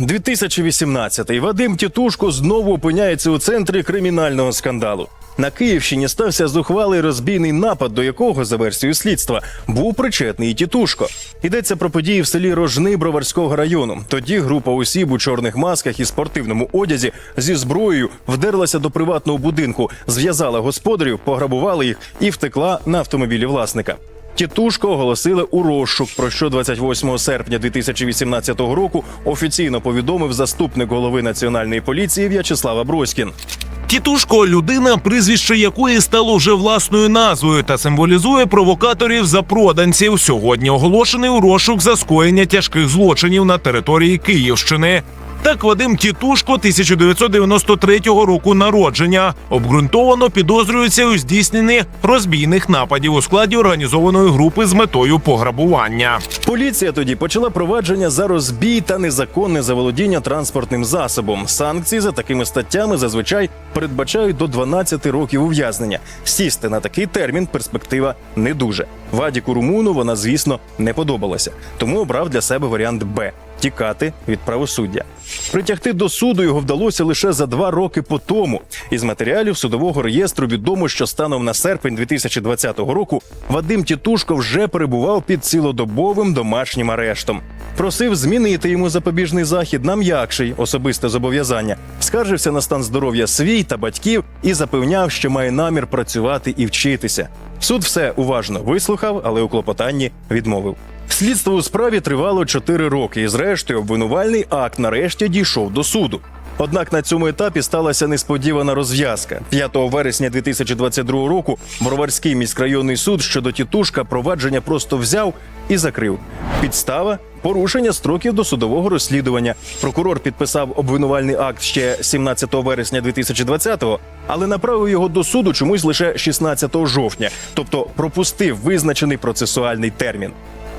2018-й. Вадим Тітушко знову опиняється у центрі кримінального скандалу. На Київщині стався зухвалий розбійний напад, до якого, за версією слідства, був причетний Тітушко. Йдеться про події в селі Рожни Броварського району. Тоді група осіб у чорних масках і спортивному одязі зі зброєю вдерлася до приватного будинку, зв'язала господарів, пограбувала їх і втекла на автомобілі власника. Тітушко оголосили у розшук, про що 28 серпня 2018 року офіційно повідомив заступник голови національної поліції В'ячеслава Броськін. Тітушко людина, прізвище якої стало вже власною назвою та символізує провокаторів запроданців. Сьогодні оголошений у розшук за скоєння тяжких злочинів на території Київщини. Так Вадим Тітушко 1993 року народження обґрунтовано підозрюється у здійсненні розбійних нападів у складі організованої групи з метою пограбування. Поліція тоді почала провадження за розбій та незаконне заволодіння транспортним засобом. Санкції за такими статтями зазвичай передбачають до 12 років ув'язнення. Сісти на такий термін перспектива не дуже. Вадіку Румуну вона, звісно, не подобалася, тому обрав для себе варіант Б тікати від правосуддя. Притягти до суду його вдалося лише за два роки по тому. Із матеріалів судового реєстру відомо, що станом на серпень 2020 року Вадим Тітушко вже перебував під цілодобовим домашнім арештом. Просив змінити йому запобіжний захід на м'якший особисте зобов'язання, скаржився на стан здоров'я свій та батьків і запевняв, що має намір працювати і вчитися. Суд все уважно вислухав, але у клопотанні відмовив. Слідство у справі тривало 4 роки, і зрештою обвинувальний акт нарешті дійшов до суду. Однак на цьому етапі сталася несподівана розв'язка. 5 вересня 2022 року Броварський міськрайонний суд щодо тітушка провадження просто взяв і закрив. Підстава порушення строків досудового розслідування. Прокурор підписав обвинувальний акт ще 17 вересня 2020-го, але направив його до суду чомусь лише 16 жовтня, тобто пропустив визначений процесуальний термін.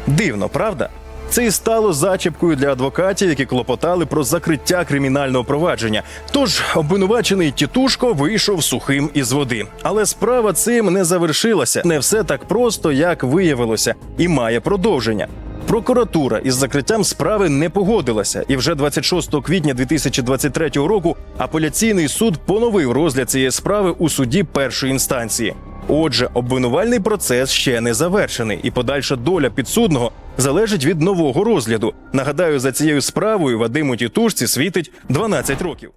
Дивно, правда? Це і стало зачіпкою для адвокатів, які клопотали про закриття кримінального провадження. Тож обвинувачений тітушко вийшов сухим із води. Але справа цим не завершилася. Не все так просто, як виявилося, і має продовження. Прокуратура із закриттям справи не погодилася, і вже 26 квітня 2023 року апеляційний суд поновив розгляд цієї справи у суді першої інстанції. Отже, обвинувальний процес ще не завершений, і подальша доля підсудного залежить від нового розгляду. Нагадаю, за цією справою Вадиму Тітушці світить 12 років.